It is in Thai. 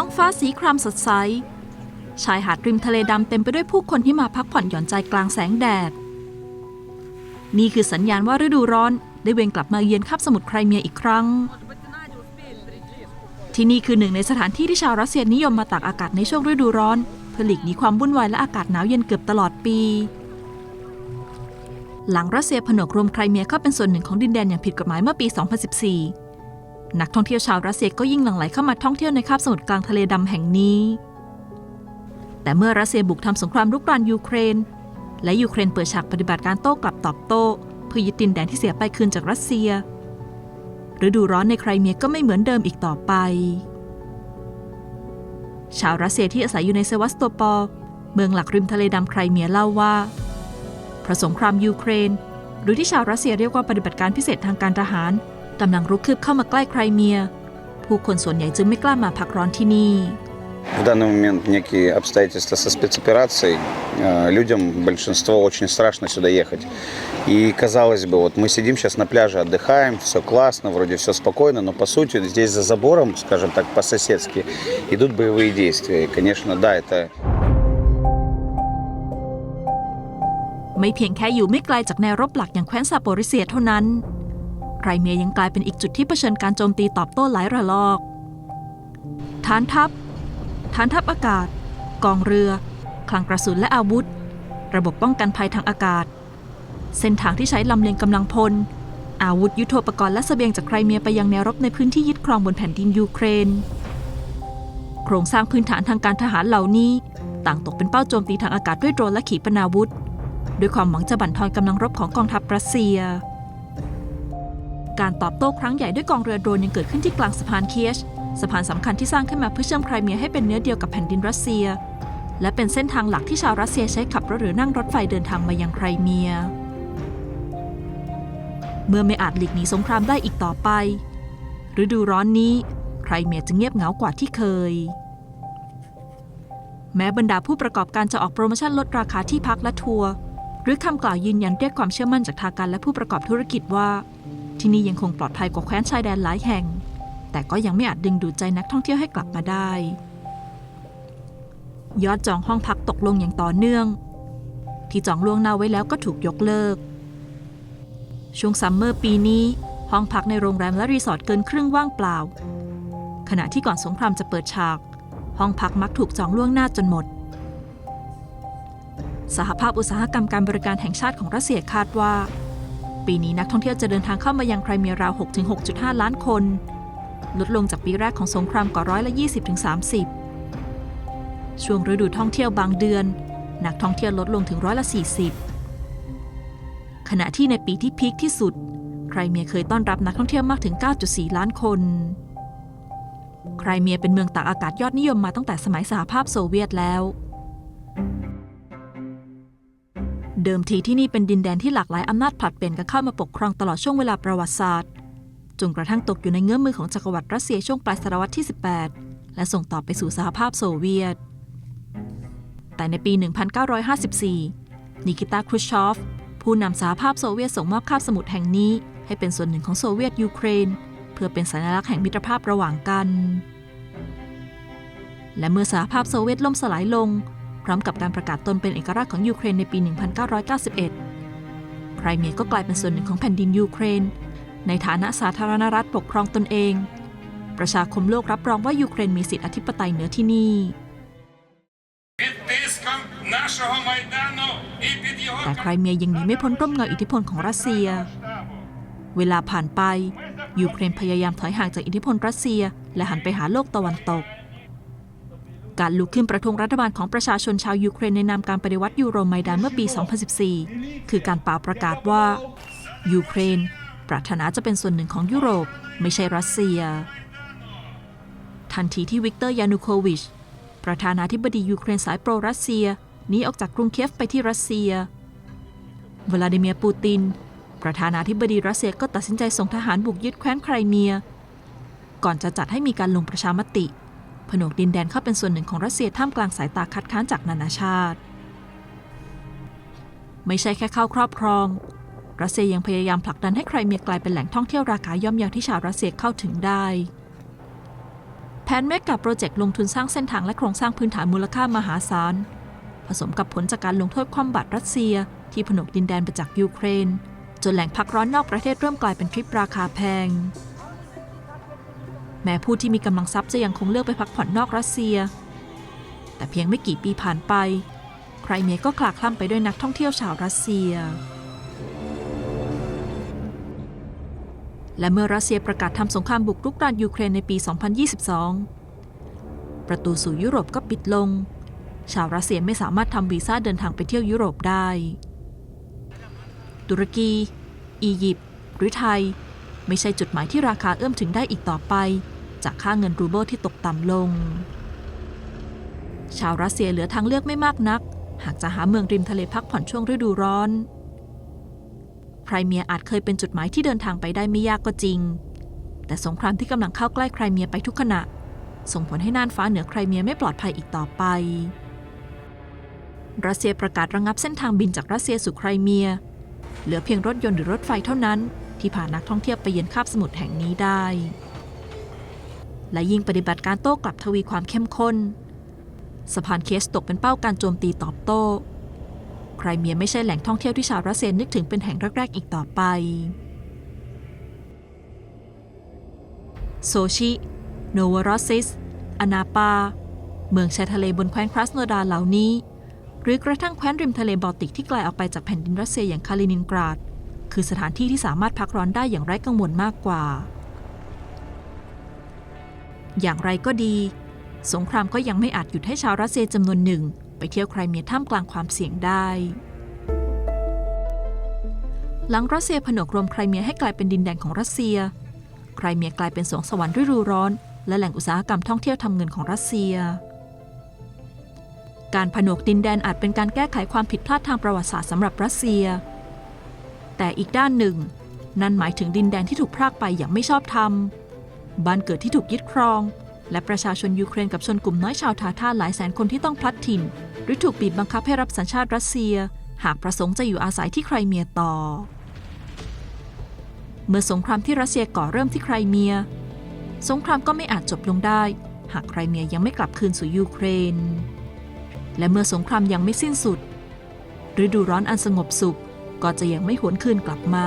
ท้องฟ้าสีครามสดใส ชายหาดริมทะเลดำเต็มไปด้วยผู้คนที่มาพักผ่อนหย่อนใจกลางแสงแดด นี่คือสัญญาณว่าฤดูร้อน ได้เวงกลับมาเยือนคาบสมุทรไครเมียอีกครั้ง ที่นี่คือหนึ่งในสถานที่ที่ชาวรัสเซียนิยมมาตากอากาศในช่วงฤดูร้อนเพื่อหลีกหนีความวุ่นวายและอากาศหนาวเย็นเกือบตลอดปี หลังรัสเซียผนวกรวมไครเมียเข้าเป็นส่วนหนึ่งของดินแดนอย่างผิดกฎหมายเมื่อปี 2014 นักท่องเที่ยวชาวรัสเซียก็ยิ่งหลั่งไหลเข้ามาท่องเที่ยวในคาบสมุทรกลางทะเลดำแห่งนี้ แต่เมื่อรัสเซียบุกทำสงครามรุกรานยูเครน และยูเครนเปิดฉากปฏิบัติการโต้กลับตอบโต้เพื่อยึดดินแดนที่เสียไปคืนจากรัสเซียฤดูร้อนในไครเมียก็ไม่เหมือนเดิมอีกต่อไป ชาวรัสเซียที่อาศัยอยู่ในเซวัสโตปอลเมืองหลักริมทะเลดำไครเมียเล่าว่าเพราะสงครามยูเครน หรือที่ชาวรัสเซียเรียกว่าปฏิบัติการพิเศษทางการทหาร กำลังรุกคืบเข้ามาใกล้ไครเมีย ผู้คนส่วนใหญ่จึงไม่กล้ามาพักร้อนที่นี่ В данный момент некие обстоятельства со спецоперацией. Э, Людям, большинство, очень страшно сюда ехать. И казалось бы, вот мы сидим сейчас на пляже, отдыхаем, все классно, вроде все спокойно, но по сути здесь за забором, скажем так, по-соседски, идут боевые действия. И, конечно, да, это ไม่เพียงแค่อยู่ไม่ไกลจากแนวรบหลักอย่างแคว้นซาโปริเซียเท่านั้น ไค รเมียยังกลายเป็นอีกจุดที่เผชิญการโจมตีตอบโต้หลายระลอก ฐานทัพ ฐานทัพอากาศ กองเรือ คลังกระสุนและอาวุธ ระบบป้องกันภัยทางอากาศ เส้นทางที่ใช้ลำเลียงกำลังพล อาวุธยุโทโธปกรณ์และเสบียงจากไครเมียไปยังแนวรบในพื้นที่ยึดครองบนแผ่นดินยูเครน โครงสร้างพื้นฐานทางการทหารเหล่านี้ ต่างตกเป็นเป้าโจมตีทางอากาศด้วยโดรนและขีปนาวุธด้วยความหวังจะบั่นทอนกำลังรบของกองทัพรัสเซีย การตอบโต้ครั้งใหญ่ด้วยกองเรือโดรนยังเกิดขึ้นที่กลางสะพานเคียชสะพานสำคัญที่สร้างขึ้นมาเพื่อเชื่อมไครเมียให้เป็นเนื้อเดียวกับแผ่นดินรัสเซีย และเป็นเส้นทางหลักที่ชาวรัสเซียใช้ขับรถหรือนั่งรถไฟเดินทางมายังไครเมีย เมื่อไม่อาจหลีกหนีสงครามได้อีกต่อไปฤดูร้อนนี้ไครเมียจะเงียบเหงากว่าที่เคย แม้บรรดาผู้ประกอบการจะออกโปรโมชั่นลดราคาที่พักและทัวร์หรือคำกล่าวยืนยันเรียกความเชื่อมั่นจากทางการและผู้ประกอบธุรกิจว่า ที่นี่ยังคงปลอดภัยกว่าแคว้นชายแดนหลายแห่ง แต่ก็ยังไม่อาจดึงดูดใจนักท่องเที่ยวให้กลับมาได้ ยอดจองห้องพักตกลงอย่างต่อเนื่อง ที่จองล่วงหน้าไว้แล้วก็ถูกยกเลิก ช่วงซัมเมอร์ปีนี้ ห้องพักในโรงแรมและรีสอร์ทเกินครึ่งว่างเปล่า ขณะที่ก่อนสงครามจะเปิดฉาก ห้องพักมักถูกจองล่วงหน้าจนหมดสหภาพอุตสาหกรรมการบริการแห่งชาติของรัสเซียคาดว่า ปีนี้นักท่องเที่ยวจะเดินทางเข้ามายังไครเมียราว 6-6.5 ล้านคน ลดลงจากปีแรกของสงครามกว่าร้อยละ 20-30 ช่วงฤดูท่องเที่ยวบางเดือน นักท่องเที่ยวลดลงถึงร้อยละ 40 ขณะที่ในปีที่พีคที่สุด ไครเมียเคยต้อนรับนักท่องเที่ยวมากถึง 9.4 ล้านคน ไครเมียเป็นเมืองตากอากาศยอดนิยมมาตั้งแต่สมัยสหภาพโซเวียตแล้ว เดิมทีที่นี่เป็นดินแดนที่หลากหลายอำนาจผลัดเปลี่ยนกันเข้ามาปกครองตลอดช่วงเวลาประวัติศาสตร์ จนกระทั่งตกอยู่ในเงื้อมมือของจักรวรรดิรัสเซียช่วงปลายศตวรรษที่ 18 และส่งต่อไปสู่สหภาพโซเวียต แต่ในปี 1954 นิกิตาครุชชอฟ ผู้นำสหภาพโซเวียตส่งมอบคาบสมุทรแห่งนี้ ให้เป็นส่วนหนึ่งของโซเวียตยูเครน เพื่อเป็นสัญลักษณ์แห่งมิตรภาพระหว่างกัน และเมื่อสหภาพโซเวียตล่มสลายลง พร้อมกับการประกาศตนเป็นเอกราชของยูเครนในปี 1991 ไครเมียก็กลายเป็นส่วนหนึ่งของแผ่นดินยูเครน ในฐานะสาธารณรัฐปกครองตนเอง ประชาคมโลกรับรองว่ายูเครนมีสิทธิอธิปไตยเหนือที่นี่แต่ไครเมียยังหนีไม่พ้นร่มเงาอิทธิพลของรัสเซีย เวลาผ่านไป ยูเครนพยายามถอยห่างจากอิทธิพลรัสเซีย และหันไปหาโลกตะวันตก การลุกขึ้นประท้วงรัฐบาลของประชาชนชาวยูเครนในนามการปฏิวัติยูโรไมดานเมื่อปี 2014 คือการเป่าประกาศว่า ยูเครน ปรารถนาจะเป็นส่วนหนึ่งของยุโรป ไม่ใช่รัสเซีย ทันทีที่วิกเตอร์ยานูโควิช ประธานาธิบดียูเครนสายโปรรัสเซียหนีออกจากกรุงเคียฟไปที่รัสเซียวลาดิเมียร์ปูติน ประธานาธิบดีรัสเซียก็ตัดสินใจส่งทหารบุกยึดแคว้นไครเมีย ก่อนจะจัดให้มีการลงประชามติ ผนวกดินแดนเข้าเป็นส่วนหนึ่งของรัสเซียท่ามกลางสายตาคัดค้านจากนานาชาติ ไม่ใช่แค่เข้าครอบครอง รัสเซียยังพยายามผลักดันให้ไครเมียกลายเป็นแหล่งท่องเที่ยวราคาย่อมเยาที่ชาวรัสเซียเข้าถึงได้แผนเมกะโปรเจกต์ลงทุนสร้างเส้นทางและโครงสร้างพื้นฐานมูลค่ามหาศาล ผสมกับผลจากการลงโทษคว่ำบาตรรัสเซีย ที่ผนวกดินแดนไปจากยูเครน จนแหล่งพักร้อนนอกประเทศเริ่มกลายเป็นทริปราคาแพง แม้ผู้ที่มีกำลังทรัพย์จะยังคงเลือกไปพักผ่อนนอกรัสเซีย แต่เพียงไม่กี่ปีผ่านไป ไครเมียก็คลาคล่ำไปด้วยนักท่องเที่ยวชาวรัสเซีย และเมื่อรัสเซียประกาศทำสงครามบุกรุกรานยูเครนในปี 2022 ประตูสู่ยุโรปก็ปิดลง ชาวรัสเซียไม่สามารถทำวีซ่าเดินทางไปเที่ยวยุโรปได้ ตุรกี อียิปต์หรือไทยไม่ใช่จุดหมายที่ราคาเอื้อมถึงได้อีกต่อไป จากค่าเงินรูเบิลที่ตกต่ำลง ชาวรัสเซียเหลือทางเลือกไม่มากนัก หากจะหาเมืองริมทะเลพักผ่อนช่วงฤดูร้อน ไครเมียอาจเคยเป็นจุดหมายที่เดินทางไปได้ไม่ยากก็จริง แต่สงครามที่กำลังเข้าใกล้ไครเมียไปทุกขณะ ส่งผลให้น่านฟ้าเหนือไครเมียไม่ปลอดภัยอีกต่อไปรัสเซียประกาศระงับเส้นทางบินจากรัสเซียสู่ไครเมีย เหลือเพียงรถยนต์หรือรถไฟเท่านั้น ที่พานักท่องเที่ยวไปเยือนคาบสมุทรแห่งนี้ได้ และยิ่งปฏิบัติการโต้กลับทวีความเข้มข้น สะพานเคสตกเป็นเป้าการโจมตีตอบโต้ ไครเมียไม่ใช่แหล่งท่องเที่ยวที่ชาวรัสเซียนึกถึงเป็นแห่งแรกๆอีกต่อไป โซชิ โนวารอซิส อนาปา เมืองชายทะเลบนแคว้นครัสโนดาเหล่านี้ หรือกระทั่งแคว้นริมทะเลบอลติกที่ไกลออกไปจากแผ่นดินรัสเซียอย่างคาลินินกราด คือสถานที่ที่สามารถพักร้อนได้อย่างไร้กังวลมากกว่า อย่างไรก็ดี สงครามก็ยังไม่อาจหยุดให้ชาวรัสเซียจำนวนหนึ่ง ไปเที่ยวไครเมียท่ามกลางความเสี่ยงได้ หลังรัสเซียผนวกรวมไครเมียให้กลายเป็นดินแดนของรัสเซีย ไครเมียกลายเป็นสวงสวรรค์ฤดูร้อน และแหล่งอุตสาหกรรมท่องเที่ยวทำเงินของรัสเซีย การผนวกดินแดนอาจเป็นการแก้ไขความผิดพลาดทางประวัติศาสตร์สำหรับรัสเซีย แต่อีกด้านหนึ่ง นั่นหมายถึงดินแดนที่ถูกพรากไปอย่างไม่ชอบธรรม บ้านเกิดที่ถูกยึดครอง และประชาชนยูเครนกับชนกลุ่มน้อยชาวทาท่าหลายแสนคนที่ต้องพลัดถิ่น หรือถูกบีบบังคับให้รับสัญชาติรัสเซีย หากประสงค์จะอยู่อาศัยที่ไครเมียต่อ เมื่อสงครามที่รัสเซียก่อเริ่มที่ไครเมีย สงครามก็ไม่อาจจบลงได้ หากไครเมียยังไม่กลับคืนสู่ยูเครน และเมื่อสงครามยังไม่สิ้นสุดฤดูร้อนอันสงบสุขก็จะยังไม่หวนคืนกลับมา